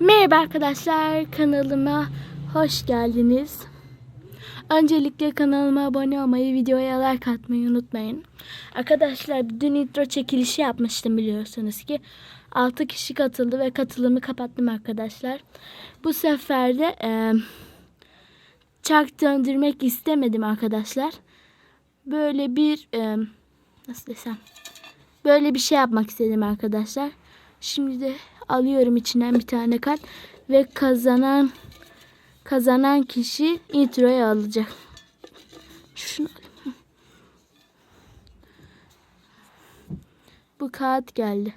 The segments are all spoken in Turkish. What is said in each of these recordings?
Merhaba arkadaşlar kanalıma hoş geldiniz. Öncelikle kanalıma abone olmayı, videoya like atmayı unutmayın. Arkadaşlar dün intro çekilişi yapmıştım biliyorsunuz ki. 6 kişi katıldı ve katılımı kapattım arkadaşlar. Bu sefer de e, çark döndürmek istemedim arkadaşlar. Böyle bir e, nasıl desem böyle bir şey yapmak istedim arkadaşlar. Şimdi de alıyorum içinden bir tane kart ve kazanan kazanan kişi introya alacak. Şunu alayım. Bu kağıt geldi.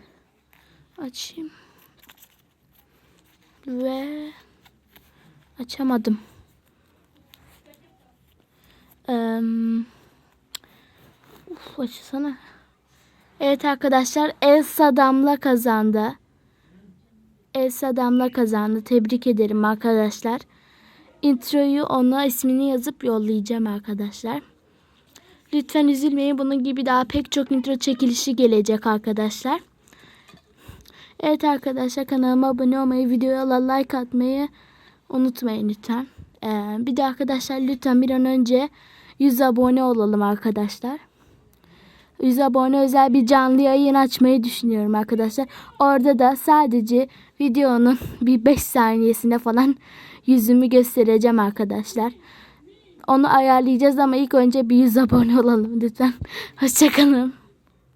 Açayım. Ve açamadım. Eee Uf, açsana. Evet arkadaşlar Elsa Damla kazandı. Elsa Damla kazandı. Tebrik ederim arkadaşlar. Introyu ona ismini yazıp yollayacağım arkadaşlar. Lütfen üzülmeyin. Bunun gibi daha pek çok intro çekilişi gelecek arkadaşlar. Evet arkadaşlar kanalıma abone olmayı, videoya like atmayı unutmayın lütfen. Ee, bir de arkadaşlar lütfen bir an önce 100 abone olalım arkadaşlar. 100 abone özel bir canlı yayın açmayı düşünüyorum arkadaşlar. Orada da sadece videonun bir 5 saniyesinde falan yüzümü göstereceğim arkadaşlar. Onu ayarlayacağız ama ilk önce bir 100 abone olalım lütfen. Hoşçakalın.